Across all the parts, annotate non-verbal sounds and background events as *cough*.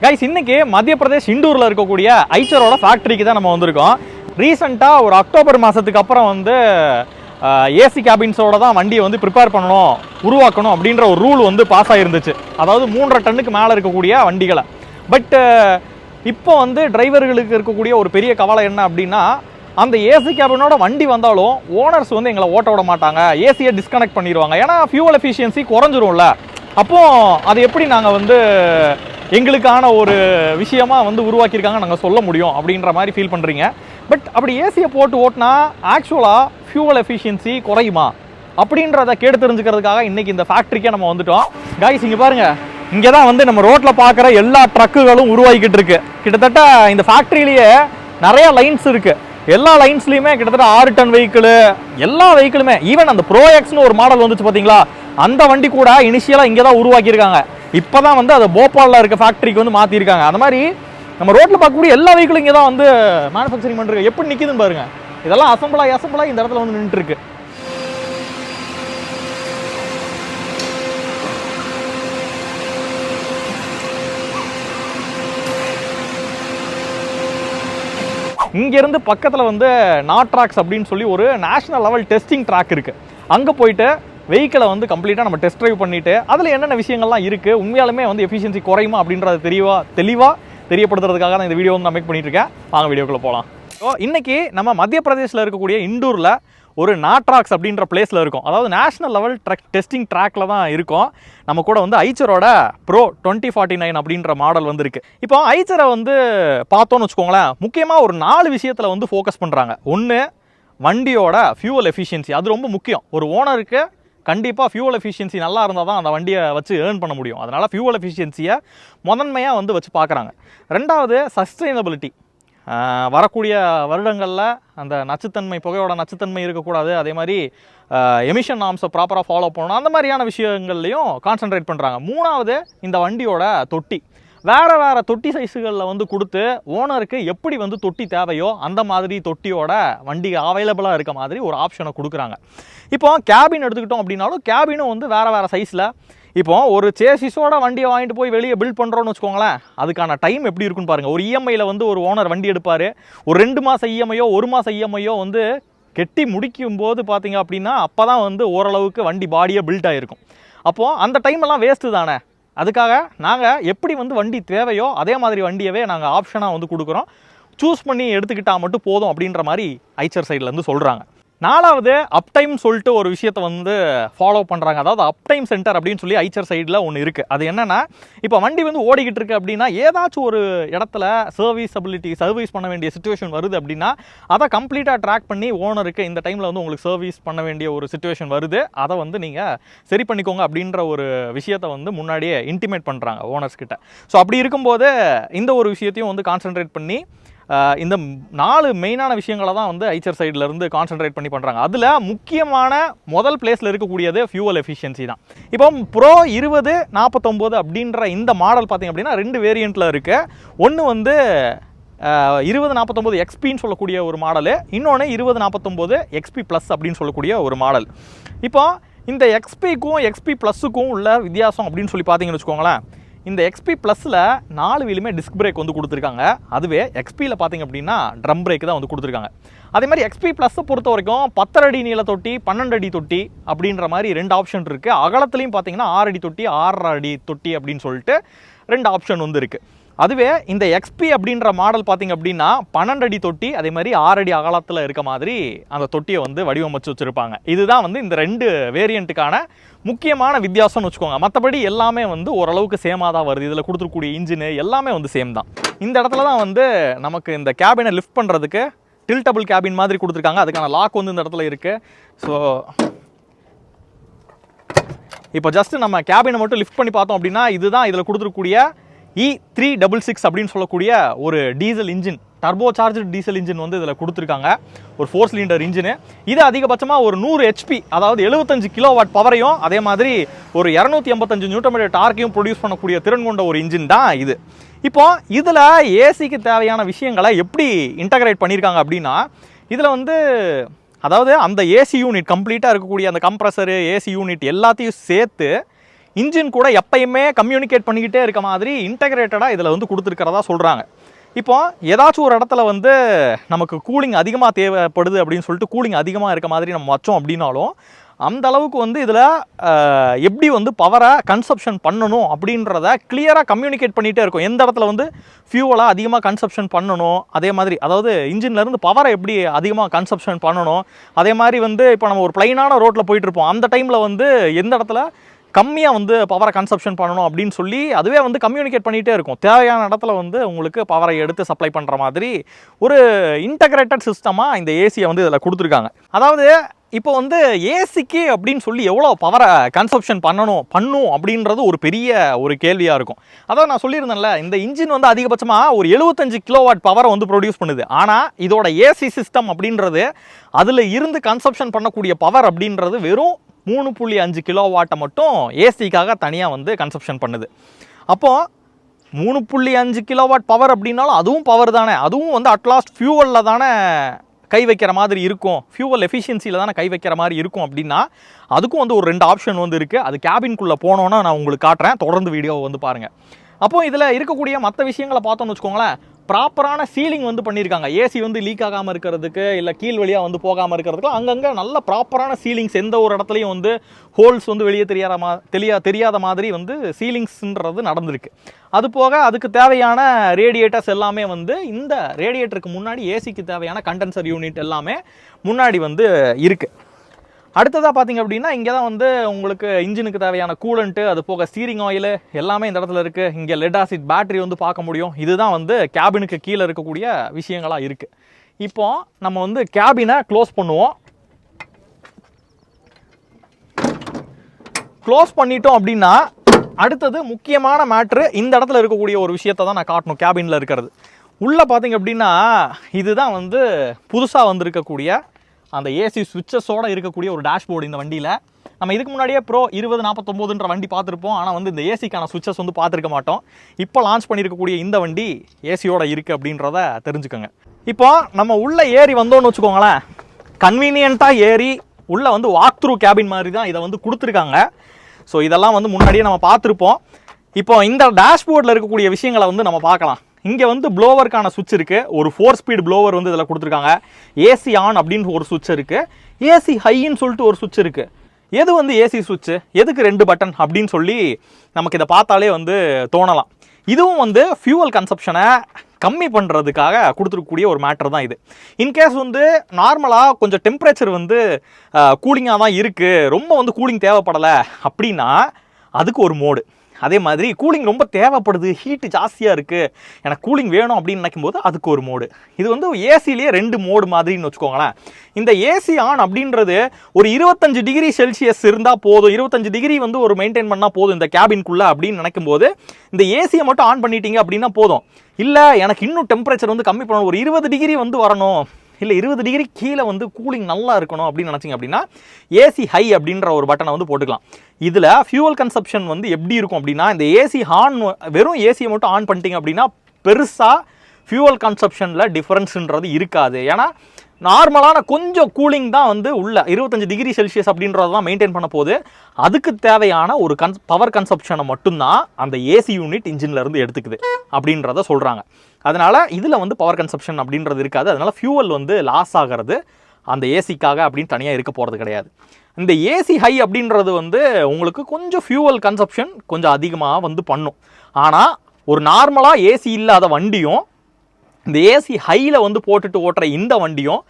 Guys இன்னைக்கு மத்திய பிரதேஷ் இண்டூரில் இருக்கக்கூடிய ஐச்சரோட ஃபேக்ட்ரிக்கு தான் நம்ம வந்திருக்கோம். ரீசெண்டாக ஒரு அக்டோபர் மாதத்துக்கு அப்புறம் வந்து ஏசி கேபின்ஸோட தான் வண்டியை வந்து ப்ரிப்பேர் பண்ணணும் உருவாக்கணும் அப்படின்ற ஒரு ரூல் வந்து பாஸ் ஆகிருந்துச்சு அதாவது மூன்றரை டன்னுக்கு மேலே இருக்கக்கூடிய வண்டிகளை. பட்டு இப்போ வந்து டிரைவர்களுக்கு இருக்கக்கூடிய ஒரு பெரிய கவலை என்ன அப்படின்னா அந்த ஏசி கேபினோட வண்டி வந்தாலும் ஓனர்ஸ் வந்து எங்களை ஓட்ட விட மாட்டாங்க. ஏசியை டிஸ்கனெக்ட் பண்ணிடுவாங்க ஏன்னா ஃபியூவல் எஃபிஷியன்சி குறைஞ்சிரும்ல. அப்போது அது எப்படி நாங்கள் வந்து எங்களுக்கான ஒரு விஷயமா வந்து உருவாக்கியிருக்காங்க நாங்கள் சொல்ல முடியும் அப்படின்ற மாதிரி ஃபீல் பண்ணுறீங்க பட் அப்படி ஏசியை போட்டு ஓட்டினா ஆக்சுவலாக ஃபியூவல் எஃபிஷியன்சி குறையுமா? அப்படின்றத கேட்டு தெரிஞ்சுக்கிறதுக்காக இன்றைக்கி இந்த ஃபேக்ட்ரிக்கே நம்ம வந்துட்டோம். காய்ஸ் இங்கே பாருங்கள் இங்கே தான் வந்து நம்ம ரோட்டில் பார்க்குற எல்லா ட்ரக்குகளும் உருவாகிக்கிட்டு இருக்கு. கிட்டத்தட்ட இந்த ஃபேக்ட்ரியிலேயே நிறைய லைன்ஸ் இருக்குது எல்லா லைன்ஸ்லையுமே கிட்டத்தட்ட ஆறு டன் வெஹிக்கிள் எல்லா வெஹிக்கிளுமே ஈவன் அந்த ப்ரோ எக்ஸ்னு ஒரு மாடல் வந்துச்சு பார்த்தீங்களா அந்த வண்டி கூட இனிஷியலாக இங்கே தான் உருவாக்கியிருக்காங்க. இப்போ தான் வந்து அதை போபாலில் இருக்க ஃபேக்ட்ரிக்கு வந்து மாற்றிருக்காங்க அந்த மாதிரி நம்ம ரோட்டில் பார்க்கக்கூடிய எல்லா வெஹிக்கிளும் இங்கே தான் வந்து மேனுஃபேக்சரிங் பண்ணுறது எப்படி நிற்கிதுன்னு பாருங்க. இதெல்லாம் அசம்பிளாக அசம்பிளாக இந்த இடத்துல வந்து நின்றுருக்கு இங்கேருந்து பக்கத்தில் வந்து நாட்ராக்ஸ் அப்படின்னு சொல்லி ஒரு நேஷனல் லெவல் டெஸ்டிங் ட்ராக் இருக்குது அங்கே போயிட்டு வெஹிக்கிளை வந்து கம்ப்ளீட்டாக நம்ம டெஸ்ட் ட்ரைவ் பண்ணிவிட்டு அதில் என்னென்ன விஷயங்கள்லாம் இருக்குது உண்மையாலுமே வந்து எஃபிஷியன்சி குறையுமா அப்படின்றத தெளிவாக தெளிவாக தெரியப்படுத்துறதுக்காக தான் இந்த வீடியோ வந்து நான் மேக் பண்ணிட்டு வாங்க வீடியோக்குள்ளே போகலாம் ஸோ இன்றைக்கி நம்ம மத்திய பிரதேசில் இருக்கக்கூடிய இண்டூரில் ஒரு நாட்ராக்ஸ் அப்படின்ற பிளேஸில் இருக்கும். அதாவது நேஷனல் லெவல் ட்ரக் டெஸ்டிங் ட்ராக்ல தான் இருக்கும். நம்ம கூட வந்து ஐச்சரோட ப்ரோ டுவெண்ட்டி ஃபார்ட்டி நைன் அப்படின்ற மாடல் வந்துருக்கு இப்போ ஐச்சரை வந்து பார்த்தோன்னு வச்சுக்கோங்களேன் முக்கியமாக ஒரு நாலு விஷயத்தில் வந்து ஃபோக்கஸ் பண்ணுறாங்க ஒன்று வண்டியோட ஃபியூவல் எஃபிஷியன்சி அது ரொம்ப முக்கியம். ஒரு ஓனருக்கு கண்டிப்பாக ஃபியூவல் எஃபிஷியன்சி நல்லா இருந்தால் தான் அந்த வண்டியை வச்சு ஏர்ன் பண்ண முடியும். அதனால் ஃபியூவல் எஃபிஷியன்சியை முதன்மையாக வந்து வச்சு பார்க்குறாங்க. ரெண்டாவது சஸ்டைனபிலிட்டி வரக்கூடிய வருடங்களில் அந்த நச்சுத்தன்மை புகையோட நச்சுத்தன்மை இருக்கக்கூடாது. அதே மாதிரி எமிஷன் நாம்ஸை ப்ராப்பராக ஃபாலோ பண்ணணும். அந்த மாதிரியான விஷயங்கள்லையும் கான்சென்ட்ரேட் பண்ணுறாங்க மூணாவது இந்த வண்டியோட தொட்டி. வேறு வேறு தொட்டி சைஸுகளில் வந்து கொடுத்து ஓனருக்கு எப்படி வந்து தொட்டி தேவையோ அந்த மாதிரி தொட்டியோட வண்டி அவைலபிளாக இருக்க மாதிரி ஒரு ஆப்ஷனை கொடுக்குறாங்க. இப்போ கேபின் எடுத்துக்கிட்டோம் அப்படின்னாலும் கேபினும் வந்து வேறு வேறு சைஸில் இப்போ ஒரு சேசிஸோட வண்டியை வாங்கிட்டு போய் வெளியே பில்ட் பண்ணுறோன்னு வச்சுக்கோங்களேன் அதுக்கான டைம் எப்படி இருக்குன்னு பாருங்கள் ஒரு இஎம்ஐயில் வந்து ஒரு ஓனர் வண்டி எடுப்பார். ஒரு ரெண்டு மாதம் இஎம்ஐயோ ஒரு மாதம் இஎம்ஐயோ வந்து கெட்டி முடிக்கும் போது பார்த்தீங்க அப்படின்னா அப்போ தான் வந்து ஓரளவுக்கு வண்டி பாடியே பில்ட் ஆகிருக்கும் அப்போது அந்த டைமெல்லாம் வேஸ்ட்டு தானே? அதுக்காக நாங்கள் எப்படி வந்து வண்டி தேவையோ அதே மாதிரி வண்டியவே நாங்கள் ஆப்ஷனாக வந்து கொடுக்குறோம். சூஸ் பண்ணி எடுத்துக்கிட்டால் மட்டும் போதும் அப்படின்ற மாதிரி ஐச்சர் சைட்லேருந்து சொல்கிறாங்க நாலாவது அப்டைம் சொல்லிட்டு ஒரு விஷயத்தை வந்து ஃபாலோ பண்ணுறாங்க அதாவது அப்டைம் சென்டர் அப்படின்னு சொல்லி ஐச்சர் சைடில் ஒன்று இருக்குது அது என்னென்னா இப்போ வண்டி வந்து ஓடிக்கிட்டு இருக்கு அப்படின்னா ஏதாச்சும் ஒரு இடத்துல சர்வீஸபிலிட்டி சர்வீஸ் பண்ண வேண்டிய சுச்சுவேஷன் வருது அப்படின்னா அதை கம்ப்ளீட்டாக ட்ராக் பண்ணி ஓனருக்கு இந்த டைமில் வந்து உங்களுக்கு சர்வீஸ் பண்ண வேண்டிய ஒரு சுச்சுவேஷன் வருது. அதை வந்து நீங்கள் சரி பண்ணிக்கோங்க அப்படின்ற ஒரு விஷயத்தை வந்து முன்னாடியே இன்டிமேட் பண்ணுறாங்க ஓனர்ஸ்கிட்ட ஸோ அப்படி இருக்கும்போது இந்த ஒரு விஷயத்தையும் வந்து கான்சென்ட்ரேட் பண்ணி இந்த நாலு மெயினான விஷயங்களை தான் வந்து ஐச்சர் சைடில் இருந்து கான்சென்ட்ரேட் பண்ணி பண்ணுறாங்க அதில் முக்கியமான முதல் பிளேஸில் இருக்கக்கூடியது ஃபியூவல் எஃபிஷியன்சி தான். இப்போ ப்ரோ இருபது நாற்பத்தொம்போது அப்படின்ற இந்த மாடல் பார்த்தீங்க அப்படின்னா ரெண்டு வேரியண்ட்டில் இருக்குது ஒன்று வந்து இருபது நாற்பத்தொம்போது எக்ஸ்பின்னு சொல்லக்கூடிய ஒரு மாடலு இன்னொன்று இருபது நாற்பத்தொம்போது எக்ஸ்பி ப்ளஸ் அப்படின்னு சொல்லக்கூடிய ஒரு மாடல் இப்போ இந்த எக்ஸ்பிக்கும் எக்ஸ்பி ப்ளஸுக்கும் உள்ள வித்தியாசம் அப்படின்னு சொல்லி பார்த்தீங்கன்னு வச்சுக்கோங்களேன். இந்த எக்ஸ்பி ப்ளஸில் நாலு வீலுமே டிஸ்க் பிரேக் வந்து கொடுத்துருக்காங்க. அதுவே எக்ஸ்பியில் பார்த்தீங்க அப்படின்னா ட்ரம் பிரேக் தான் வந்து கொடுத்துருக்காங்க. அதே மாதிரி எக்ஸ்பி ப்ளஸ்ஸை பொறுத்த வரைக்கும் பத்தரை அடி நீள தொட்டி பன்னெண்டு அடி தொட்டி அப்படின்ற மாதிரி ரெண்டு ஆப்ஷன் இருக்குது அகலத்துலேயும் பார்த்தீங்கன்னா ஆறு அடி தொட்டி ஆறரை அடி தொட்டி அப்படின்னு சொல்லிட்டு ரெண்டு ஆப்ஷன் வந்து இருக்குது அதுவே இந்த எக்ஸ்பி அப்படின்ற மாடல் பார்த்தீங்க அப்படின்னா பன்னெண்டு அடி தொட்டி அதே மாதிரி ஆறு அடி அகலத்தில் இருக்க மாதிரி அந்த தொட்டியை வந்து வடிவமைச்சு வச்சுருப்பாங்க. இதுதான் வந்து இந்த ரெண்டு வேரியண்ட்டுக்கான முக்கியமான வித்தியாசம்னு வச்சுக்கோங்க. மற்றபடி எல்லாமே வந்து ஓரளவுக்கு சேமாக தான் வருது. இதில் கொடுத்துருக்கூடிய இன்ஜினு எல்லாமே வந்து சேம் தான். இந்த இடத்துல தான் வந்து நமக்கு இந்த கேபினை லிஃப்ட் பண்ணுறதுக்கு டில்டபுள் கேபின் மாதிரி கொடுத்துருக்காங்க. அதுக்கான லாக் வந்து இந்த இடத்துல இருக்குது ஸோ இப்போ ஜஸ்ட்டு நம்ம கேபினை மட்டும் லிஃப்ட் பண்ணி பார்த்தோம் அப்படின்னா இதுதான் இதில் கொடுத்துருக்கூடிய இ த்ரீ டபுள் சிக்ஸ் அப்படின்னு சொல்லக்கூடிய ஒரு diesel engine turbo charge diesel engine வந்து இதில் கொடுத்துருக்காங்க. ஒரு ஃபோர் சிலிண்டர் இன்ஜினு. இது அதிகபட்சமாக ஒரு நூறு ஹெச்பி அதாவது எழுபத்தஞ்சு கிலோ வாட் பவரையும் அதே மாதிரி ஒரு இரநூத்தி எண்பத்தஞ்சு நியூட்டமீட்டர் டார்க்கையும் ப்ரொடியூஸ் பண்ணக்கூடிய திறன் கொண்ட ஒரு இன்ஜின் தான் இது. இப்போ இதில் ஏசிக்கு தேவையான விஷயங்களை எப்படி இன்டகிரேட் பண்ணியிருக்காங்க அப்படின்னா இதில் வந்து அதாவது அந்த ஏசி யூனிட் கம்ப்ளீட்டாக இருக்கக்கூடிய அந்த கம்ப்ரஸரு ஏசி யூனிட் எல்லாத்தையும் சேர்த்து இன்ஜின் கூட எப்பயுமே கம்யூனிகேட் பண்ணிக்கிட்டே இருக்க மாதிரி இன்டகிரேட்டடாக இதில் வந்து கொடுத்துருக்கிறதா சொல்கிறாங்க இப்போ ஏதாச்சும் ஒரு இடத்துல வந்து நமக்கு கூலிங் அதிகமாக தேவைப்படுது அப்படின்னு சொல்லிட்டு கூலிங் அதிகமாக இருக்க மாதிரி நம்ம வச்சோம் அப்படின்னாலும் அந்த அளவுக்கு வந்து இதில் எப்படி வந்து பவரை கன்சப்ஷன் பண்ணணும் அப்படின்றத கிளியராக கம்யூனிகேட் பண்ணிகிட்டே இருக்கும். எந்த இடத்துல வந்து ஃபியூவலாக அதிகமாக கன்சப்ஷன் பண்ணணும் அதே மாதிரி அதாவது இன்ஜின்லேருந்து பவரை எப்படி அதிகமாக கன்சப்ஷன் பண்ணணும் அதே மாதிரி வந்து இப்போ நம்ம ஒரு பிளைனான ரோட்டில் போயிட்டு இருப்போம். அந்த டைமில் வந்து எந்த இடத்துல கம்மியாக வந்து பவரை கன்சப்ஷன் பண்ணணும் அப்படின்னு சொல்லி அதுவே வந்து கம்யூனிகேட் பண்ணிகிட்டே இருக்கும். தேவையான இடத்துல வந்து உங்களுக்கு பவரை எடுத்து சப்ளை பண்ணுற மாதிரி ஒரு இன்டகிரேட்டட் சிஸ்டமாக இந்த ஏசியை வந்து இதில் கொடுத்துருக்காங்க. அதாவது இப்போ வந்து ஏசிக்கு அப்படின்னு சொல்லி எவ்வளோ பவரை கன்சப்ஷன் பண்ணணும் பண்ணும் அப்படின்றது ஒரு பெரிய ஒரு கேள்வியாக இருக்கும். அதாவது நான் சொல்லியிருந்தேன்ல இந்த இன்ஜின் வந்து அதிகபட்சமாக ஒரு எழுபத்தஞ்சு கிலோவாட் பவரை வந்து ப்ரொடியூஸ் பண்ணுது. ஆனால் இதோட ஏசி சிஸ்டம் அப்படின்றது அதில் இருந்து கன்சப்ஷன் பண்ணக்கூடிய பவர் அப்படின்றது வெறும் மூணு புள்ளி அஞ்சு கிலோ வாட்டை மட்டும் ஏசிக்காக தனியாக வந்து கன்சப்ஷன் பண்ணுது. அப்போது மூணு புள்ளி அஞ்சு கிலோவாட் பவர் அப்படின்னாலும் அதுவும் பவர் தானே. அதுவும் வந்து அட்லாஸ்ட் ஃபியூவலில் தானே கை வைக்கிற மாதிரி இருக்கும். ஃபியூவல் எஃபிஷியன்சியில் தானே கை வைக்கிற மாதிரி இருக்கும் அப்படின்னா அதுக்கும் வந்து ஒரு ரெண்டு ஆப்ஷன் வந்து இருக்குது அது கேபின்குள்ளே போனோன்னா நான் உங்களுக்கு காட்டுறேன். தொடர்ந்து வீடியோவை வந்து பாருங்கள் அப்போ இதில் இருக்கக்கூடிய மற்ற விஷயங்களை பார்த்தோம்னு வச்சுக்கோங்களேன். ப்ராப்பரான சீலிங் வந்து பண்ணியிருக்காங்க. ஏசி வந்து லீக் ஆகாமல் இருக்கிறதுக்கு இல்லை கீழ் வழியாக வந்து போகாமல் இருக்கிறதுக்கு அங்கங்கே நல்ல ப்ராப்பரான சீலிங்ஸ் எந்த ஒரு இடத்துலையும் வந்து ஹோல்ஸ் வந்து வெளியே தெரியாத மா தெரியா தெரியாத மாதிரி வந்து சீலிங்ஸ்ன்றது நடந்திருக்கு. அது போக அதுக்கு தேவையான ரேடியேட்டர்ஸ் எல்லாமே வந்து இந்த ரேடியேட்டருக்கு முன்னாடி ஏசிக்கு தேவையான கண்டென்சர் யூனிட் எல்லாமே முன்னாடி வந்து இருக்குது அடுத்ததாக பார்த்தீங்க அப்படின்னா இங்கே தான் வந்து உங்களுக்கு இன்ஜினுக்கு தேவையான கூலண்ட்டு அது போக ஸ்டீரிங் ஆயில் எல்லாமே இந்த இடத்துல இருக்குது இங்கே லெட் ஆசிட் பேட்டரி வந்து பார்க்க முடியும். இதுதான் வந்து கேபினுக்கு கீழே இருக்கக்கூடிய விஷயங்களாக இருக்குது இப்போ நம்ம வந்து கேபினை க்ளோஸ் பண்ணுவோம். க்ளோஸ் பண்ணிட்டோம் அப்படின்னா அடுத்தது முக்கியமான மேட்ரு இந்த இடத்துல இருக்கக்கூடிய ஒரு விஷயத்தை தான் நான் காட்டணும் கேபினில் இருக்கிறது. உள்ளே பார்த்தீங்க அப்படின்னா இதுதான் வந்து புதுசாக வந்திருக்கக்கூடிய அந்த ஏசி சுவிட்சஸோடு இருக்கக்கூடிய ஒரு டேஷ்போர்டு இந்த வண்டியில். நம்ம இதுக்கு முன்னாடியே ப்ரோ இருபது நாற்பத்தொம்போதுன்ற வண்டி பார்த்துருப்போம். ஆனால் வந்து இந்த ஏசிக்கான சுவிட்சஸ் வந்து பார்த்துருக்க மாட்டோம். இப்போ லான்ச் பண்ணியிருக்கக்கூடிய இந்த வண்டி ஏசியோட இருக்குது அப்படின்றத தெரிஞ்சுக்கோங்க. இப்போ நம்ம உள்ளே ஏறி வந்தோம்னு வச்சுக்கோங்களேன். கன்வீனியண்ட்டாக ஏறி உள்ளே வந்து வாக் த்ரூ கேபின் மாதிரி தான் இதை வந்து கொடுத்துருக்காங்க. ஸோ இதெல்லாம் வந்து முன்னாடியே நம்ம பார்த்துருப்போம். இப்போ இந்த டேஷ்போர்டில் இருக்கக்கூடிய விஷயங்களை வந்து நம்ம பார்க்கலாம். இங்கே வந்து ப்ளோவருக்கான சுவிட்ச் இருக்குது ஒரு ஃபோர் ஸ்பீட் ப்ளோவர் வந்து இதில் கொடுத்துருக்காங்க. ஏசி ஆன் அப்படின்னு ஒரு சுவிட்ச் இருக்குது ஏசி ஹைன்னு சொல்லிட்டு ஒரு சுவிட்ச் இருக்குது எது வந்து ஏசி சுவிட்சு எதுக்கு ரெண்டு பட்டன் அப்படின்னு சொல்லி நமக்கு இதை பார்த்தாலே வந்து தோணலாம். இதுவும் வந்து ஃபியூவல் கன்சப்ஷனை கம்மி பண்ணுறதுக்காக கொடுத்துருக்கக்கூடிய ஒரு மேட்டர் தான் இது. இன்கேஸ் வந்து நார்மலாக கொஞ்சம் டெம்பரேச்சர் வந்து கூலிங்காக தான் இருக்குது ரொம்ப வந்து கூலிங் தேவைப்படலை அப்படின்னா அதுக்கு ஒரு மோடு அதே மாதிரி கூலிங் ரொம்ப தேவைப்படுது ஹீட்டு ஜாஸ்தியாக இருக்குது எனக்கு கூலிங் வேணும் அப்படின்னு நினைக்கும் போது அதுக்கு ஒரு மோடு இது வந்து ஏசிலேயே ரெண்டு மோடு மாதிரின்னு வச்சுக்கோங்களேன். இந்த ஏசி ஆன் அப்படின்றது ஒரு இருபத்தஞ்சு டிகிரி செல்சியஸ் இருந்தால் போதும். இருபத்தஞ்சு டிகிரி வந்து ஒரு மெயின்டைன் பண்ணால் போதும் இந்த கேபின்குள்ளே அப்படின்னு நினைக்கும் போது இந்த ஏசியை மட்டும் ஆன் பண்ணிட்டீங்க அப்படின்னா போதும். இல்லை எனக்கு இன்னும் டெம்பரேச்சர் வந்து கம்மி பண்ணணும். ஒரு இருபது டிகிரி வந்து வரணும். இல்லை இருபது டிகிரி கீழே வந்து கூலிங் நல்லா இருக்கணும் அப்படின்னு நினச்சிங்க அப்படின்னா ஏசி ஹை அப்படின்ற ஒரு பட்டனை வந்து போட்டுக்கலாம். இதில் ஃபியூவல் கன்சப்ஷன் வந்து எப்படி இருக்கும் அப்படின்னா இந்த ஏசி ஆன் வெறும் ஏசியை மட்டும் ஆன் பண்ணிட்டீங்க அப்படின்னா பெருசாக ஃபியூவல் கன்சப்ஷனில் டிஃப்ரென்ஸுன்றது இருக்காது. ஏன்னா நார்மலான கொஞ்சம் கூலிங் தான் வந்து உள்ள இருபத்தஞ்சு டிகிரி செல்சியஸ் அப்படின்றத தான் மெயின்டைன் பண்ண போது அதுக்கு தேவையான ஒரு கன் பவர் கன்சப்ஷனை மட்டும்தான் அந்த ஏசி யூனிட் இன்ஜின்லேருந்து எடுத்துக்குது அப்படின்றத சொல்கிறாங்க அதனால் இதில் வந்து பவர் கன்சப்ஷன் அப்படின்றது இருக்காது. அதனால் ஃபியூவல் வந்து லாஸ் ஆகிறது அந்த ஏசிக்காக அப்படின்னு தனியாக இருக்க போகிறது கிடையாது. இந்த ஏசி ஹை அப்படின்றது வந்து உங்களுக்கு கொஞ்சம் ஃபியூவல் கன்சப்ஷன் கொஞ்சம் அதிகமாக வந்து பண்ணும். ஆனால் ஒரு நார்மலாக ஏசி இல்லாத வண்டியும் இந்த ஏசி ஹையில் வந்து போட்டுட்டு ஓட்டுற இந்த வண்டியும்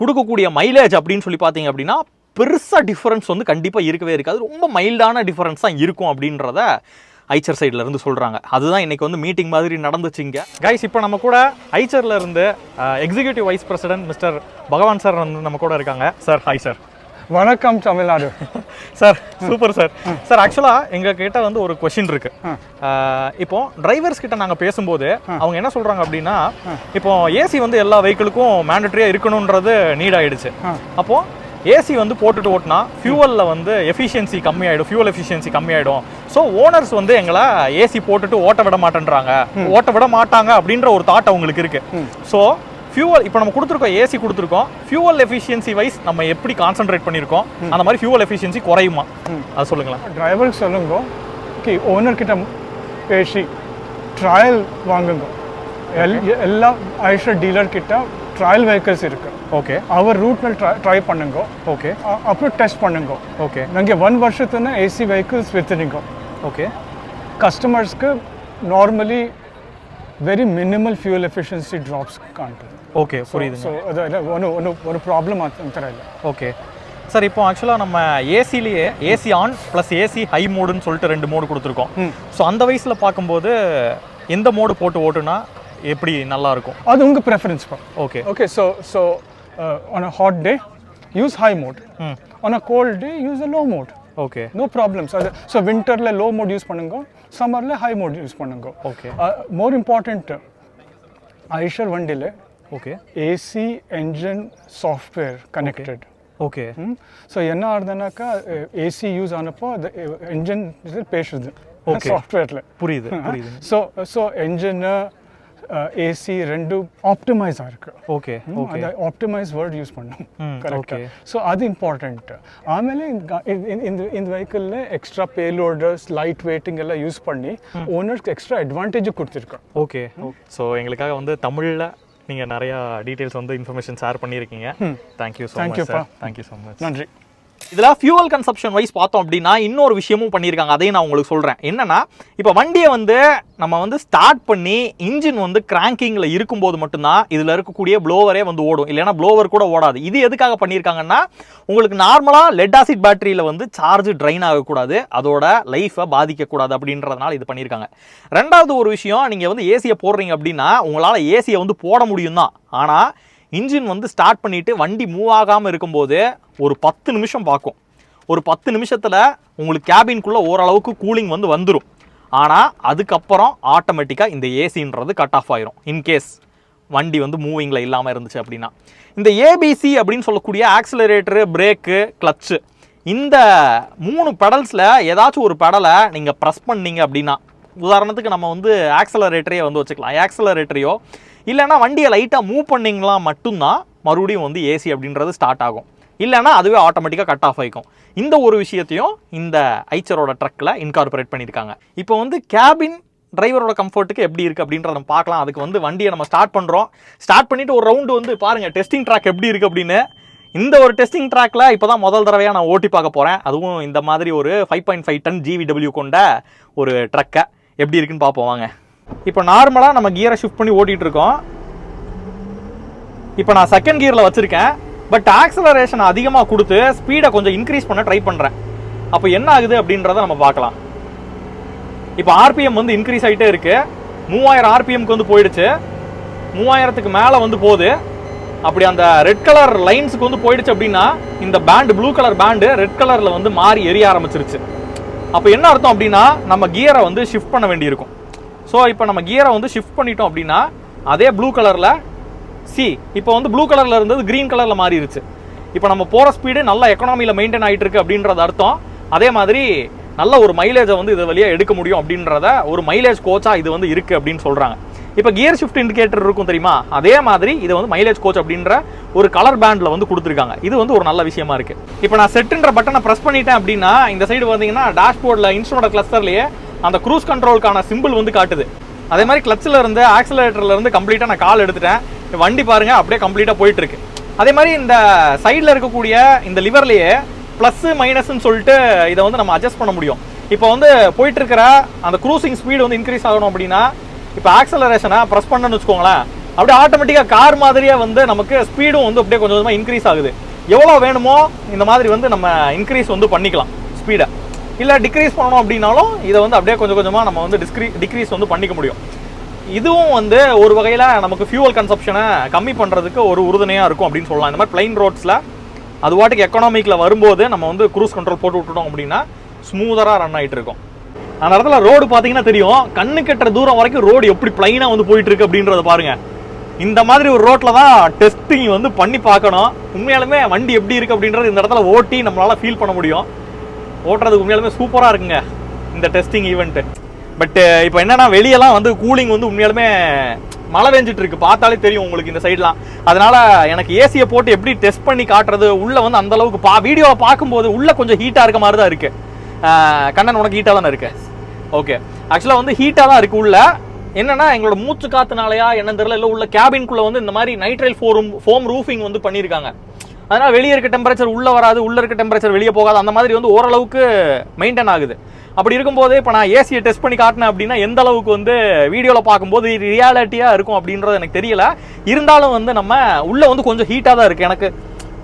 கொடுக்கக்கூடிய மைலேஜ் அப்படின்னு சொல்லி பார்த்தீங்க அப்படின்னா பெருசாக டிஃப்ரென்ஸ் வந்து கண்டிப்பாக இருக்கவே இருக்காது. ரொம்ப மைல்டான டிஃப்ரென்ஸ் தான் இருக்கும் அப்படின்றத ஐச்சர் சைடில் இருந்து சொல்கிறாங்க அதுதான் இன்னைக்கு வந்து மீட்டிங் மாதிரி நடந்துச்சுங்க கைஸ் இப்போ நம்ம கூட ஐச்சரில் இருந்து executive vice president mister Bhagavan sir வந்து நம்ம கூட இருக்காங்க. சார் ஹாய் சார் வணக்கம் Tamil Nadu. Sir super sir sir ஆக்சுவலாக எங்கள் கிட்ட வந்து ஒரு கொஷின் இருக்கு. அஹ், இப்போ டிரைவர்ஸ் கிட்ட நாங்கள் பேசும்போது அவங்க என்ன சொல்றாங்க அப்படின்னா இப்போ ஏசி வந்து எல்லா வெஹிக்கிளுக்கும் மேண்டட்ரியாக இருக்கணுன்றது நீட் ஆயிடுச்சு. அப்போ ஏசி வந்து போட்டுட்டு ஓட்டினா ஃபியூவலில் வந்து எஃபிஷியன்சி கம்மியாயிடும் ஃபியூவல் எஃபிஷியன்சி கம்மியாயிடும். ஸோ ஓனர்ஸ் வந்து எங்களை ஏசி போட்டுட்டு ஓட்ட விட மாட்டேன்றாங்க. ஓட்ட விட மாட்டாங்க அப்படின்ற ஒரு தாட் அவங்களுக்கு இருக்கு. ஸோ ஃபியூவல் இப்போ நம்ம கொடுத்துருக்கோம் ஏசி கொடுத்துருக்கோம். ஃபியூவல் எஃபிஷியன்சி வைஸ் நம்ம எப்படி கான்சென்ட்ரேட் பண்ணியிருக்கோம்? அந்த மாதிரி ஃபியூவல் எஃபிஷியன்சி குறையுமா? அது சொல்லுங்களேன். டிரைவருக்கு சொல்லுங்க கி ஓனர் கிட்ட பேசி ட்ரையல் வாங்குங்க. எல் எல்லா ஐஷர் டீலர் கிட்ட ட்ரையல் வெஹிக்கிள்ஸ் இருக்குது ஓகே அவர் ரூட்டில் ட்ரை ட்ரை பண்ணுங்க. ஓகே அப்புறம் டெஸ்ட் பண்ணுங்க. ஓகே நாங்கள் ஒன் வருஷத்துன்னு ஏசி வெஹிக்கிள்ஸ் விற்றுனீங்க ஓகே கஸ்டமர்ஸ்க்கு normally very minimal fuel efficiency drops காண்றது. Okay புரியுது ஸோ அது இல்லை ஒன்று ஒன்று ஒரு ப்ராப்ளம் தெரியல ஓகே சார் இப்போ ஆக்சுவலாக நம்ம ஏசிலேயே AC on plus AC high மோடுன்னு சொல்லிட்டு ரெண்டு மோடு கொடுத்துருக்கோம். ஸோ அந்த வயசில் பார்க்கும்போது எந்த மோடு போட்டு ஓட்டுனா எப்படி நல்லாயிருக்கும் அது உங்கள் ப்ரெஃபரன்ஸ் பா. Okay okay so so on a hot day use high mode on a cold day use a low mode okay no problems அது ஸோ வின்டரில் லோ மோட் யூஸ் பண்ணுங்க சம்மர்ல ஹை மோட் யூஸ் பண்ணுங்க. ஓகே மோர் இம்பார்ட்டண்ட் ஐஷர் வண்டியில் okay AC engine software connected okay so என்ன ஆகுதுனாக்கா AC use ஆனப்போ அது என்ஜின் பேசுது. சாஃப்ட்வேரில் *laughs* புரியுது *laughs* புரியுது. ஸோ ஸோ என்ஜின்னு ஏசி ரெண்டு ஆப்டிமைஸ் ஆயிருக்கு ஓகே ஓகே அந்த ஆப்டிமைஸ் வேர்ட் யூஸ் பண்ணோம் ம், கரெக்டாக *laughs* okay. ಸೊ ಅದು ಇಂಪಾರ್ಟೆಂಟ್ ಆಮೇಲೆ ಇದ್- ಇದ್- ಇದ್- ಇಂದು ಇಂದು ವೆಹಿಕಲ್ನೇ ಎಕ್ಸ್ಟ್ರಾ ಪೇಲೋಡರ್ಸ್ ಲೈಟ್ ವೇಟಿಂಗ್ ಎಲ್ಲ ಯೂಸ್ பண்ணி ஓனர்ஸ்க்கு எக்ஸ்ட்ரா அட்வான்டேஜ் கொடுத்துருக்கோம் ஓகே ஸோ எங்களுக்காக வந்து தமிழில் நீங்கள் நிறையா டீட்டெயில்ஸ் வந்து இன்ஃபர்மேஷன் ஷேர் பண்ணியிருக்கீங்க thank you so Thank much you, பா. சார் தேங்க்யூ ஸோ மச் நன்றி இதில் ஃபியூவல் கன்சப்ஷன் வைஸ் பார்த்தோம் அப்படின்னா இன்னொரு விஷயமும் பண்ணியிருக்காங்க. அதையும் நான் உங்களுக்கு சொல்கிறேன் என்னன்னா இப்போ வண்டியை வந்து நம்ம வந்து ஸ்டார்ட் பண்ணி இன்ஜின் வந்து கிராங்கிங்கில் இருக்கும்போது மட்டும்தான் இதில் இருக்கக்கூடிய ப்ளோவரே வந்து ஓடும். இல்லைன்னா ப்ளோவர் கூட ஓடாது. இது எதுக்காக பண்ணியிருக்காங்கன்னா உங்களுக்கு நார்மலாக லெட் ஆசிட் பேட்டரியில் வந்து சார்ஜ் ட்ரைன் ஆகக்கூடாது. அதோட லைஃப்பை பாதிக்கக்கூடாது அப்படின்றதுனால இது பண்ணியிருக்காங்க. ரெண்டாவது ஒரு விஷயம் நீங்கள் வந்து ஏசியை போடுறீங்க அப்படின்னா உங்களால் ஏசியை வந்து போட முடியும் தான் ஆனால் இன்ஜின் வந்து ஸ்டார்ட் பண்ணிவிட்டு வண்டி மூவ் ஆகாமல் இருக்கும்போது ஒரு பத்து நிமிஷம் பார்க்கும். ஒரு பத்து நிமிஷத்தில் உங்களுக்கு கேபின்குள்ளே ஓரளவுக்கு கூலிங் வந்து வந்துடும் ஆனால் அதுக்கப்புறம் ஆட்டோமேட்டிக்காக இந்த ஏசின்றது கட் ஆஃப் ஆயிரும். இன்கேஸ் வண்டி வந்து மூவிங்கில் இல்லாமல் இருந்துச்சு அப்படின்னா. இந்த ஏபிசி அப்படின்னு சொல்லக்கூடிய ஆக்சிலரேட்டரு பிரேக்கு கிளச்சு இந்த மூணு பெடல்ஸில் ஏதாச்சும் ஒரு பெடலை நீங்கள் ப்ரெஸ் பண்ணீங்க அப்படின்னா உதாரணத்துக்கு நம்ம வந்து ஆக்சலரேட்டரையே வந்து வச்சுக்கலாம். ஆக்சலரேட்டரையோ இல்லைன்னா வண்டியை லைட்டாக மூவ் பண்ணிங்களா மட்டும்தான் மறுபடியும் வந்து ஏசி அப்படின்றது ஸ்டார்ட் ஆகும். இல்லைன்னா அதுவே ஆட்டோமேட்டிக்காக கட் ஆஃப் ஆகிக்கும் இந்த ஒரு விஷயத்தையும் இந்த ஐச்சரோட ட்ரக்கில் இன்கார்பரேட் பண்ணியிருக்காங்க. இப்போ வந்து கேபின் டிரைவரோட கம்ஃபர்ட்டுக்கு எப்படி இருக்குது அப்படின்றத நம்ம பார்க்கலாம். அதுக்கு வந்து வண்டியை நம்ம ஸ்டார்ட் பண்ணுறோம் ஸ்டார்ட் பண்ணிவிட்டு ஒரு ரவுண்டு வந்து பாருங்கள் டெஸ்டிங் ட்ராக் எப்படி இருக்குது அப்படின்னு. இந்த ஒரு டெஸ்டிங் ட்ராக்ல இப்போ தான் முதல் தடவையாக நான் ஓட்டி பார்க்க போகிறேன் அதுவும் இந்த மாதிரி ஒரு five point five ton GVW கொண்ட ஒரு ட்ரக்கை எப்படி இருக்குன்னு பார்ப்போம் வாங்க. இப்போ நார்மலாக நம்ம கியரை ஷிஃப்ட் பண்ணி ஓட்டிகிட்டு இருக்கோம் இப்போ நான் செகண்ட் கியரில் வச்சுருக்கேன். பட் ஆக்சலரேஷன் அதிகமாக கொடுத்து ஸ்பீடை கொஞ்சம் இன்க்ரீஸ் பண்ண ட்ரை பண்ணுறேன் அப்போ என்ன ஆகுது அப்படின்றத நம்ம பார்க்கலாம். இப்போ ஆர்பிஎம் வந்து இன்க்ரீஸ் ஆகிட்டே இருக்கு. மூவாயிரம் ஆர்பிஎம்க்கு வந்து போயிடுச்சு. மூவாயிரத்துக்கு மேலே வந்து போகுது. அப்படி அந்த ரெட் கலர் லைன்ஸுக்கு வந்து போயிடுச்சு அப்படின்னா இந்த band blue colour band red கலரில் வந்து மாறி எரிய ஆரம்பிச்சிருச்சு. அப்போ என்ன அர்த்தம் அப்படின்னா நம்ம கியரை வந்து ஷிஃப்ட் பண்ண வேண்டியிருக்கும். ஸோ இப்போ நம்ம கியரை வந்து ஷிஃப்ட் பண்ணிட்டோம் அப்படின்னா அதே ப்ளூ கலரில் சி இப்போ வந்து ப்ளூ கலரில் இருந்தது க்ரீன் கலரில் மாறிடுச்சு இப்போ நம்ம போகிற ஸ்பீடு நல்ல எக்கனாமியில் மெயின்டைன் ஆகிட்டு இருக்கு அப்படின்றது அர்த்தம். அதே மாதிரி நல்ல ஒரு மைலேஜை வந்து இது வழியாக எடுக்க முடியும் அப்படின்றத ஒரு மைலேஜ் கோச்சாக இது வந்து இருக்குது அப்படின்னு சொல்கிறாங்க இப்போ கியர் ஷிஃப்ட் இண்டிகேட்டர் இருக்கும் தெரியுமா? அதே மாதிரி இதை வந்து மைலேஜ் கோச் அப்படின்ற ஒரு கலர் பேண்டில் வந்து கொடுத்துருக்காங்க. இது வந்து ஒரு நல்ல விஷயமா இருக்கு. இப்போ நான் செட்டுன்ற பட்டனை ப்ரெஸ் பண்ணிட்டேன் அப்படின்னா இந்த சைடு பார்த்தீங்கன்னா டேஷ்போர்டில் இன்ஸ்ட்ரோட கிளஸ்டர்லேயே அந்த க்ரூஸ் கண்ட்ரோலுக்கான சிம்பிள் வந்து காட்டுது. அதே மாதிரி கிளச்சில் இருந்து ஆக்சிலரேட்டர்ல இருந்து கம்ப்ளீட்டாக நான் கால் எடுத்துட்டேன். வண்டி பாருங்க அப்படியே கம்ப்ளீட்டாக போயிட்டு இருக்கு அதே மாதிரி இந்த சைடில் இருக்கக்கூடிய இந்த லிவர்லேயே ப்ளஸ் மைனஸ்ன்னு சொல்லிட்டு இதை வந்து நம்ம அட்ஜஸ்ட் பண்ண முடியும். இப்போ வந்து போயிட்டு இருக்கிற அந்த க்ரூசிங் ஸ்பீடு வந்து இன்க்ரீஸ் ஆகணும் அப்படின்னா இப்போ ஆக்சலரேஷனை ப்ரெஸ் பண்ணணும்னு வச்சுக்கோங்களேன் அப்படியே ஆட்டோமேட்டிக்காக கார் மாதிரியே வந்து நமக்கு ஸ்பீடும் வந்து அப்படியே கொஞ்சம் கொஞ்சமாக இன்க்ரீஸ் ஆகுது. எவ்வளோ வேணுமோ இந்த மாதிரி வந்து நம்ம இன்க்ரீஸ் வந்து பண்ணிக்கலாம் ஸ்பீடை இல்லை டிக்ரீஸ் பண்ணணும் அப்படின்னாலும் இதை வந்து அப்படியே கொஞ்சம் கொஞ்சமாக நம்ம வந்து டிஸ்க்ரீ டிக்ரீஸ் வந்து பண்ணிக்க முடியும். இதுவும் வந்து ஒரு வகையில் நமக்கு ஃபியூவல் கன்சப்ஷனை கம்மி பண்ணுறதுக்கு ஒரு உறுதுணையாக இருக்கும் அப்படின்னு சொல்லலாம். இந்த மாதிரி பிளைன் ரோட்ஸில் அது வாட்டுக்கு எக்கனாமிக்கில் வரும்போது நம்ம வந்து க்ரூஸ் கண்ட்ரோல் போட்டு விட்டுட்டோம் அப்படின்னா ஸ்மூதராக ரன் ஆகிட்டு இருக்கும். அந்த இடத்துல ரோடு பார்த்தீங்கன்னா தெரியும். கண்ணு கெட்டுற தூரம் வரைக்கும் ரோடு எப்படி பிளைனாக வந்து போயிட்டு இருக்கு அப்படின்றத பாருங்க. இந்த மாதிரி ஒரு ரோட்டில் தான் டெஸ்டிங் வந்து பண்ணி பார்க்கணும். உண்மையாலுமே வண்டி எப்படி இருக்கு அப்படின்றது இந்த இடத்துல ஓட்டி நம்மளால ஃபீல் பண்ண முடியும். ஓட்டுறதுக்கு உண்மையாலுமே சூப்பராக இருக்குங்க. இந்த டெஸ்டிங் ஈவெண்ட்டு பட் இப்போ என்னன்னா வெளியெல்லாம் வந்து கூலிங் வந்து உண்மையாலுமே மழை பெஞ்சிட்டு இருக்கு. பார்த்தாலே தெரியும் உங்களுக்கு இந்த சைட்லாம் அதனால எனக்கு ஏசியை போட்டு எப்படி டெஸ்ட் பண்ணி காட்டுறது உள்ள வந்து அந்த அளவுக்கு பா வீடியோவை பார்க்கும்போது உள்ள கொஞ்சம் ஹீட்டாக இருக்க மாதிரி தான் இருக்கு கண்ணன் உனக்கு ஹீட்டாக தானே இருக்கு? ஓகே ஆக்சுவலாக வந்து ஹீட்டாக தான் இருக்கு உள்ள. என்னன்னா எங்களோட மூச்சு காத்துனாலயா என்னன்னு தெரியல. இல்லை உள்ள கேபின்குள்ள வந்து இந்த மாதிரி நைட்ரைல் ஃபோரும் ஃபோம் ரூஃபிங் வந்து பண்ணியிருக்காங்க. அதனால் வெளியே இருக்க டெம்பரேச்சர் உள்ளே வராது உள்ளே இருக்க டெம்பரேச்சர் வெளியே போகாது. அந்த மாதிரி வந்து ஓரளவுக்கு மெயின்டைன் ஆகுது. அப்படி இருக்கும்போது இப்போ நான் ஏசியை டெஸ்ட் பண்ணி காட்டினேன் அப்படின்னா எந்த அளவுக்கு வந்து வீடியோவில் பார்க்கும்போது ரியாலிட்டியாக இருக்கும் அப்படின்றது எனக்கு தெரியல. இருந்தாலும் வந்து நம்ம உள்ளே வந்து கொஞ்சம் ஹீட்டாக தான் இருக்கு. எனக்கு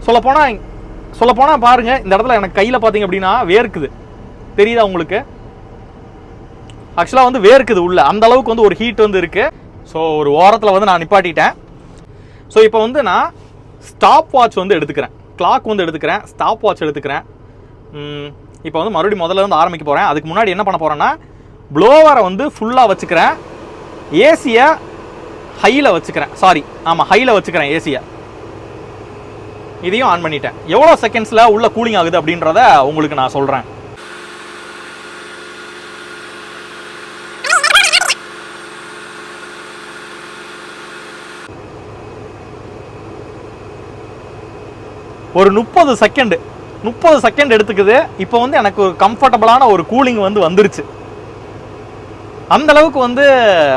சொல்லப்போனால் சொல்லப்போனால் பாருங்கள் இந்த இடத்துல எனக்கு கையில் பார்த்தீங்க அப்படின்னா வேர்க்குது. தெரியுதா உங்களுக்கு? ஆக்சுவலாக வந்து வேர்க்குது உள்ள. அந்த அளவுக்கு வந்து ஒரு ஹீட் வந்து இருக்குது ஸோ ஒரு ஓரத்தில் வந்து நான் நிப்பாட்டிட்டேன். ஸோ இப்போ வந்து நான் ஸ்டாப் வாட்ச் வந்து எடுத்துக்கிறேன். கிளாக் வந்து எடுத்துக்கிறேன். ஸ்டாப் வாட்ச் எடுத்துக்கிறேன் இப்போ வந்து மறுபடியும் முதல்ல இருந்து ஆரம்பிக்க போகிறேன் அதுக்கு முன்னாடி என்ன பண்ண போகிறேன்னா ப்ளோவரை வந்து ஃபுல்லாக வச்சுக்கிறேன். ஏசியை ஹையில் வச்சுக்கிறேன். சாரி ஆமாம் ஹையில் வச்சுக்கிறேன் ஏசியை இதையும் ஆன் பண்ணிட்டேன். எவ்வளோ செகண்ட்ஸில் உள்ள கூலிங் ஆகுது அப்படின்றத உங்களுக்கு நான் சொல்கிறேன் ஒரு முப்பது செகண்ட் முப்பது செகண்ட் எடுத்துக்குது. இப்போ வந்து எனக்கு ஒரு கம்ஃபர்டபுளான ஒரு கூலிங் வந்து வந்துருச்சு. அந்த அளவுக்கு வந்து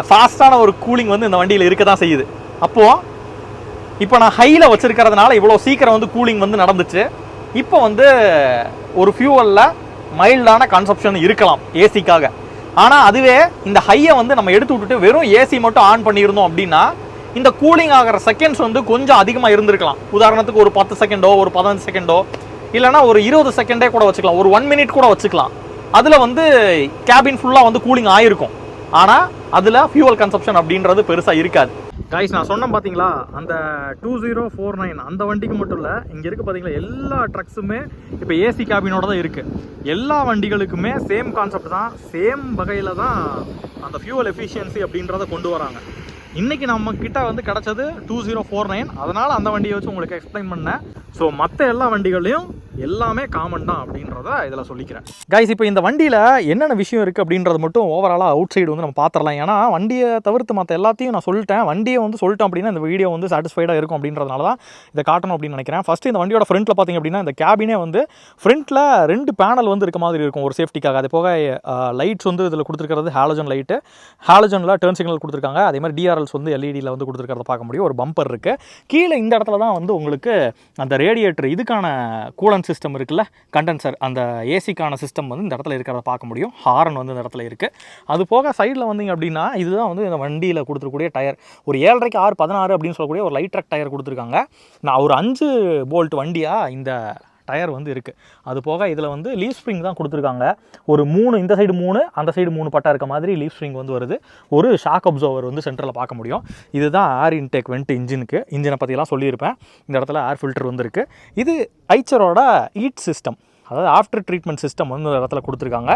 ஃபாஸ்டான ஒரு கூலிங் வந்து இந்த வண்டியில் இருக்க தான் செய்யுது. அப்போ இப்போ நான் ஹையில் வச்சிருக்கிறதுனால இவ்வளோ சீக்கிரம் வந்து கூலிங் வந்து நடந்துச்சு. இப்போ வந்து ஒரு ஃபியூவலில் மைல்டான கன்செப்ஷன் இருக்கலாம் ஏசிக்காக ஆனால் அதுவே இந்த ஹையை வந்து நம்ம எடுத்து விட்டுட்டு வெறும் ஏசி மட்டும் ஆன் பண்ணியிருந்தோம் அப்படின்னா இந்த கூலிங் ஆகிற செகண்ட்ஸ் வந்து கொஞ்சம் அதிகமாக இருந்திருக்கலாம். உதாரணத்துக்கு ஒரு பத்து செகண்டோ ஒரு பதினஞ்சு செகண்டோ இல்லைனா ஒரு இருபது செகண்டே கூட வச்சுக்கலாம். ஒரு ஒன் மினிட் கூட வச்சுக்கலாம். அதில் வந்து கேபின் ஃபுல்லாக வந்து கூலிங் ஆகிருக்கும் ஆனால் அதில் ஃபியூவல் கன்சப்ஷன் அப்படின்றது பெருசாக இருக்காது. கைஸ் நான் சொன்னேன் பார்த்தீங்களா அந்த டூ ஜீரோ ஃபோர் நைன் அந்த வண்டிக்கு மட்டும் இல்லை இங்கே இருக்குது பார்த்தீங்களா எல்லா ட்ரக்ஸுமே இப்போ ஏசி கேபினோட தான் இருக்குது எல்லா வண்டிகளுக்குமே சேம் கான்செப்ட் தான் சேம் வகையில் தான் அந்த ஃபியூவல் எஃபிஷியன்சி அப்படின்றத கொண்டு வராங்க. இன்னைக்கு நம்ம கிட்ட வந்து கிடைச்சது டூ ஜீரோ ஃபோர் நைன் அதனால் அந்த வண்டியை வச்சு உங்களுக்கு எக்ஸ்பிளைன் பண்ணேன். ஸோ மற்ற எல்லா வண்டிகளையும் எல்லாமே காமன் தான் அப்படின்றத இதில் சொல்லிக்கிறேன். கைஸ் இப்போ இந்த வண்டியில் என்னென்ன விஷயம் இருக்குது அப்படின்றது மட்டும் ஓவராலாக அவுட் சைடு வந்து நம்ம பார்த்துடலாம் ஏன்னா வண்டியை தவிர்த்து மற்ற எல்லாத்தையும் நான் சொல்லிட்டேன். வண்டியை வந்து சொல்லிட்டேன் அப்படின்னா இந்த வீடியோ வந்து சாட்டிஸ்ஃபைடாக இருக்கும் அப்படின்றதுனால தான் இதை காட்டணும் அப்படின்னு நினைக்கிறேன். ஃபஸ்ட்டு இந்த வண்டியோட ஃப்ரண்ட்டில் பார்த்தீங்க அப்படின்னா இந்த கேபினே வந்து ஃப்ரண்ட்டில் ரெண்டு பேனல் வந்து இருக்க மாதிரி இருக்கும் ஒரு சேஃப்டிக்காக அது போக லைட்ஸ் வந்து இதில் கொடுத்துருக்கிறது ஹாலஜன் லைட்டு ஹாலஜனில் டேர்ன் சிக்னல் கொடுத்துருக்காங்க. அதே மாதிரி பேரல்ஸ் வந்து எல்இடியில் வந்து கொடுத்துருக்கிறத பார்க்க முடியும். ஒரு பம்பர் இருக்குது கீழே இந்த இடத்துல தான் வந்து உங்களுக்கு அந்த ரேடியேட்டர் இதுக்கான கூலன் சிஸ்டம் இருக்குல்ல கண்டென்சர் அந்த ஏசிக்கான சிஸ்டம் வந்து இந்த இடத்துல இருக்கிறத பார்க்க முடியும். ஹாரன் வந்து இந்த இடத்துல இருக்குது அது போக சைடில் வந்தீங்க அப்படின்னா இதுதான் வந்து இந்த வண்டியில் கொடுத்துருக்கூடிய டயர் ஒரு ஏழரைக்கு ஆறு பதினாறு அப்படின்னு சொல்லக்கூடிய ஒரு லைட் ட்ரக் டயர் கொடுத்துருக்காங்க. நான் ஒரு அஞ்சு போல்ட் வண்டியாக இந்த டயர் வந்து இருக்குது அது போக இதில் வந்து லீவ் ஸ்ப்ரிங் தான் கொடுத்துருக்காங்க. ஒரு மூணு இந்த சைடு மூணு அந்த சைடு மூணு பட்டா இருக்க மாதிரி லீவ் ஸ்ப்ரிங் வந்து வருது. ஒரு ஷாக் அப்சர்வர் வந்து சென்டரில் பார்க்க முடியும். இதுதான் ஏர் இன்டேக் வெண்ட் இன்ஜினுக்கு இன்ஜினை பற்றிலாம் சொல்லியிருப்பேன். இந்த இடத்துல ஏர் ஃபில்டர் வந்துருக்கு இது ஐச்சரோட ஈட் சிஸ்டம் அதாவது ஆஃப்டர் ட்ரீட்மெண்ட் சிஸ்டம் வந்து இடத்துல கொடுத்துருக்காங்க.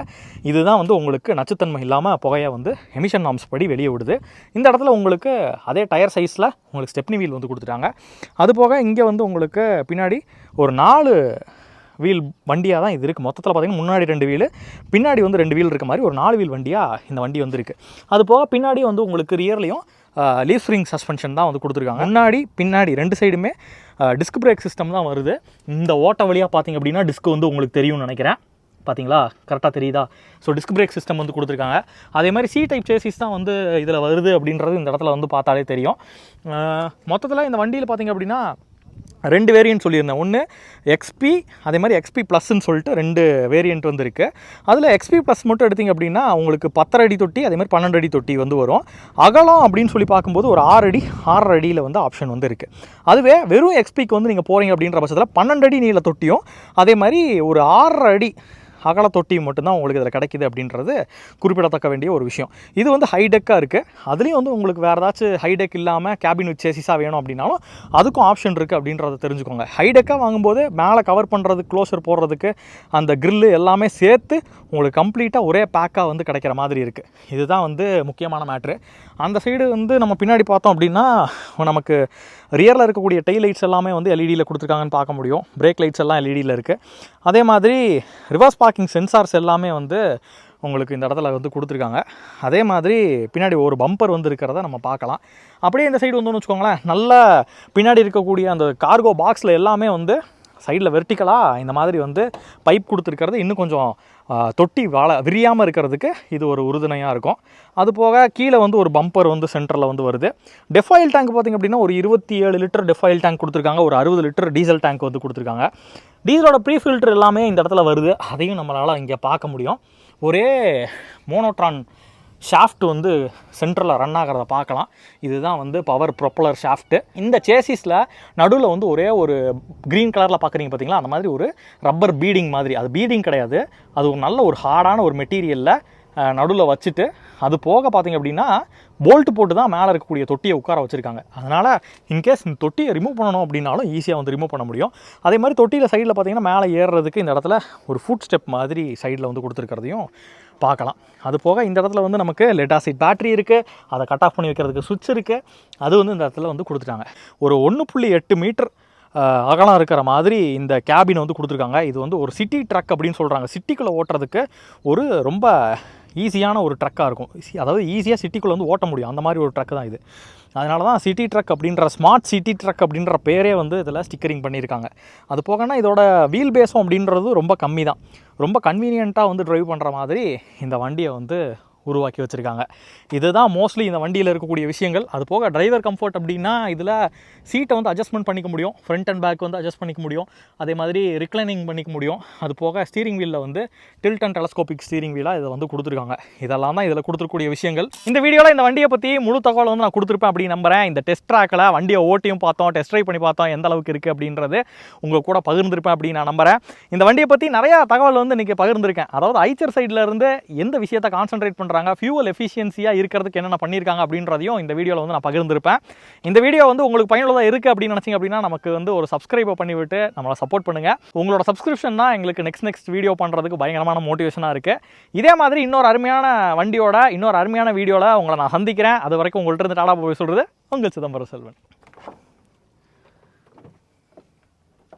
இதுதான் வந்து உங்களுக்கு நச்சுத்தன்மை இல்லாமல் புகையை வந்து எமிஷன் நாம்ஸ் படி வெளியே விடுது. இந்த இடத்துல உங்களுக்கு அதே டயர் சைஸில் உங்களுக்கு ஸ்டெப்னி வீல் வந்து கொடுத்துட்டாங்க. அது போக இங்கே வந்து உங்களுக்கு பின்னாடி ஒரு நாலு வீல் வண்டியாக தான் இது இருக்குது மொத்தத்தில் பார்த்தீங்கன்னா முன்னாடி ரெண்டு வீல் பின்னாடி வந்து ரெண்டு வீல் இருக்க மாதிரி ஒரு நாலு வீல் வண்டியாக இந்த வண்டி வந்து இருக்குது அது போக பின்னாடி வந்து உங்களுக்கு ரியர்லையும் லீஃப் ஸ்ப்ரிங் சஸ்பென்ஷன் தான் வந்து கொடுத்துருக்காங்க. முன்னாடி பின்னாடி ரெண்டு சைடுமே டிஸ்க் பிரேக் சிஸ்டம் தான் வருது. இந்த ஓட்ட வழியாக பார்த்தீங்க அப்படின்னா டிஸ்க் வந்து உங்களுக்கு தெரியும்னு நினைக்கிறேன். பார்த்தீங்களா கரெக்டாக தெரியுதா? ஸோ டிஸ்க் பிரேக் சிஸ்டம் வந்து கொடுத்துருக்காங்க. அதே மாதிரி சி டைப் சேசிஸ் தான் வந்து இதில் வருது அப்படின்றது இந்த இடத்துல வந்து பார்த்தாலே தெரியும். மொத்தத்தில் இந்த வண்டியில் பார்த்தீங்க அப்படின்னா ரெண்டு வேரியன்ட் சொல்லியிருந்தேன். ஒன்று எக்ஸ்பி அதே மாதிரி எக்ஸ்பி ப்ளஸ்ன்னு சொல்லிட்டு ரெண்டு வேரியன்ட் வந்து அதில் எக்ஸ்பி ப்ளஸ் மட்டும் எடுத்திங்க அப்படின்னா உங்களுக்கு பத்தரை அடி தொட்டி அதே மாதிரி பன்னெண்டு அடி தொட்டி வந்து வரும். அகலம் அப்படின்னு சொல்லி பார்க்கும்போது ஒரு ஆறு அடி ஆறரை அடியில் வந்து ஆப்ஷன் வந்து இருக்குது அதுவே வெறும் எக்ஸ்பிக்கு வந்து நீங்கள் போகிறீங்க அப்படின்ற பட்சத்தில் பன்னெண்டு அடி நீள தொட்டியும் அதே மாதிரி ஒரு ஆறரை அடி அகல தொட்டி மட்டும்தான் உங்களுக்கு இதில் கிடைக்கிது அப்படின்றது குறிப்பிடத்தக்க வேண்டிய ஒரு விஷயம். இது வந்து ஹைடெக்காக இருக்குது அதுலேயும் வந்து உங்களுக்கு வேறு ஏதாச்சும் ஹைடெக் இல்லாமல் கேபின் வித் சேசிஸாக வேணும் அப்படின்னாலும் அதுக்கும் ஆப்ஷன் இருக்குது அப்படின்றத தெரிஞ்சுக்கோங்க. ஹைடெக்காக வாங்கும்போது மேலே கவர் பண்ணுறது க்ளோஸர் போடுறதுக்கு அந்த கிரில்லு எல்லாமே சேர்த்து உங்களுக்கு கம்ப்ளீட்டாக ஒரே பேக்காக வந்து கிடைக்கிற மாதிரி இருக்குது இதுதான் வந்து முக்கியமான மேட்ரு அந்த சைடு வந்து நம்ம பின்னாடி பார்த்தோம் அப்படின்னா நமக்கு ரியரில் இருக்கக்கூடிய டெய் லைட்ஸ் எல்லாமே வந்து எல்இடியில் கொடுத்துருக்காங்கன்னு பார்க்க முடியும். பிரேக் லைட்ஸ் எல்லாம் எல்இடியில் இருக்குது அதே மாதிரி ரிவர்ஸ் பார்க்கிங் சென்சார்ஸ் எல்லாமே வந்து உங்களுக்கு இந்த இடத்துல வந்து கொடுத்துருக்காங்க. அதே மாதிரி பின்னாடி ஒரு பம்பர் வந்து இருக்கிறத நம்ம பார்க்கலாம். அப்படியே இந்த சைடு வந்தோம்னு வச்சுக்கோங்களேன். நல்லா பின்னாடி இருக்கக்கூடிய அந்த கார்கோ பாக்ஸில் எல்லாமே வந்து சைடில் வெர்டிக்கலாக இந்த மாதிரி வந்து பைப் கொடுத்துருக்கிறது இன்னும் கொஞ்சம் தொட்டி வாழ விரியாமல் இருக்கிறதுக்கு இது ஒரு உறுதுணையாக இருக்கும். அது போக கீழே வந்து ஒரு பம்பர் வந்து சென்டரில் வந்து வருது. டெஃபாயில் டேங்க் பார்த்திங்க அப்படின்னா ஒரு இருபத்தி ஏழு லிட்டர் டெஃபாயில் டேங்க் கொடுத்துருக்காங்க. ஒரு அறுபது லிட்டர் டீசல் டேங்க் வந்து கொடுத்துருக்காங்க. டீசலோட ப்ரீ ஃபில்டர் எல்லாமே இந்த இடத்துல வருது. அதையும் நம்மளால் இங்கே பார்க்க முடியும். ஒரே மோனோட்ரான் ஷாஃப்ட் வந்து சென்ட்ரலில் ரன் ஆகிறத பார்க்கலாம். இதுதான் வந்து பவர் ப்ரொப்பலர் ஷாஃப்ட்டு இந்த சேசிஸில் நடுவில் வந்து ஒரே ஒரு க்ரீன் கலரில் பார்க்குறீங்க பார்த்தீங்களா? அந்த மாதிரி ஒரு ரப்பர் பீடிங் மாதிரி. அது பீடிங் கிடையாது. அது ஒரு நல்ல ஒரு ஹார்டான ஒரு மெட்டீரியலில் நடுவில் வச்சுட்டு அது போக பார்த்தீங்க அப்படின்னா போல்ட் போட்டு தான் மேலே இருக்கக்கூடிய தொட்டியை உட்கார வச்சுருக்காங்க. அதனால் இன்கேஸ் இந்த தொட்டியை ரிமூவ் பண்ணணும் அப்படின்னாலும் ஈஸியாக வந்து ரிமூவ் பண்ண முடியும். அதே மாதிரி தொட்டியில் சைடில் பார்த்தீங்கன்னா மேலே ஏறுறதுக்கு இந்த இடத்துல ஒரு ஃபுட் ஸ்டெப் மாதிரி சைடில் வந்து கொடுத்துருக்கிறதையும் பார்க்கலாம். அது போக இந்த இடத்துல வந்து நமக்கு லெட்டாசிட் பேட்டரி இருக்குது அதை கட் ஆஃப் பண்ணி வைக்கிறதுக்கு சுவிட்ச் இருக்குது அது வந்து இந்த இடத்துல வந்து கொடுத்துட்டாங்க. ஒரு ஒன்று புள்ளி எட்டு மீட்டர் அகலம் இருக்கிற மாதிரி இந்த கேபின் வந்து கொடுத்துருக்காங்க. இது வந்து ஒரு சிட்டி ட்ரக் அப்படின்னு சொல்கிறாங்க சிட்டிக்குள்ளே ஓட்டுறதுக்கு ஒரு ரொம்ப ஈஸியான ஒரு ட்ரக்காக இருக்கும். அதாவது ஈஸியாக சிட்டிக்குள்ளே வந்து ஓட்ட முடியும். அந்த மாதிரி ஒரு ட்ரக் தான் இது. அதனால தான் சிட்டி ட்ரக் அப்படின்ற ஸ்மார்ட் சிட்டி ட்ரக் அப்படின்ற பேரே வந்து இதில் ஸ்டிக்கரிங் பண்ணியிருக்காங்க. அது போகனா இதோட வீல் பேஸும் அப்படின்றது ரொம்ப கம்மி தான் ரொம்ப கன்வீனியண்ட்டாக வந்து ட்ரைவ் பண்ணுற மாதிரி இந்த வண்டியை வந்து உருவாக்கி வச்சுருக்காங்க. இதுதான் மோஸ்ட்லி இந்த வண்டியில் இருக்கக்கூடிய விஷயங்கள். அது போக டிரைவர் கம்ஃபர்ட் அப்படின்னா இதில் சீட்டை வந்து அட்ஜஸ்ட்மெண்ட் பண்ணிக்க முடியும். ஃப்ரண்ட் அண்ட் பேக் வந்து அட்ஜஸ்ட் பண்ணிக்க முடியும். அதே மாதிரி ரிக்ளைனிங் பண்ணிக்க முடியும். அது போக ஸ்டீரிங் வீலில் வந்து டில்ட் அண்ட் டெலஸ்கோபிக் ஸ்டீரிங் வீலாக இதை வந்து கொடுத்துருக்காங்க. இதெல்லாம் தான் இதில் கொடுத்துருக்கூடிய விஷயங்கள். இந்த வீடியோவில் இந்த வண்டியை பற்றி முழு தகவல் வந்து நான் கொடுத்துருப்பேன் அப்படின்னு நம்புறேன். இந்த டெஸ்ட் ட்ராக்கில் வண்டியை ஓட்டியும் பார்த்தோம் டெஸ்ட் ட்ரைவ் பண்ணி பார்த்தோம் எந்த அளவுக்கு இருக்குது அப்படின்றது உங்கள் கூட பகிர்ந்திருப்பேன் அப்படின்னு நான் நம்புறேன். இந்த வண்டியை பற்றி நிறையா தகவல் வந்து இன்றைக்கி பகிர்ந்திருக்கேன். அதாவது ஐச்சர் சைடில் இருந்து எந்த விஷயத்தை கான்சென்ட்ரேட் பண்ணுறாங்க ஃபியூவல் எஃபிஷியன்சியாக இருக்கிறதுக்கு என்னென்ன பண்ணியிருக்காங்க அப்படின்றதையும் இந்த வீடியோவில் வந்து நான் பகிர்ந்திருப்பேன். இந்த வீடியோ வந்து உங்களுக்கு பயனுள்ளதாக இருக்குது அப்படின்னு நினச்சிங்க அப்படின்னா நமக்கு வந்து ஒரு சப்ஸ்கிரைபை பண்ணிவிட்டு நம்மளை சப்போர்ட் பண்ணுங்கள் உங்களோட சப்ஸ்கிரிப்ஷன் தான் எங்களுக்கு நெக்ஸ்ட் நெக்ஸ்ட் வீடியோ பண்ணுறதுக்கு பயங்கரமான மோட்டிவேஷனாக இருக்குது இதே மாதிரி இன்னொரு அருமையான வண்டியோட இன்னொரு அருமையான வீடியோவில் உங்களை நான் சந்திக்கிறேன். அது வரைக்கும் உங்கள்கிட்ட இருந்து டாடா போய் சொல்கிறது உங்கள் சிதம்பரம் செல்வன்.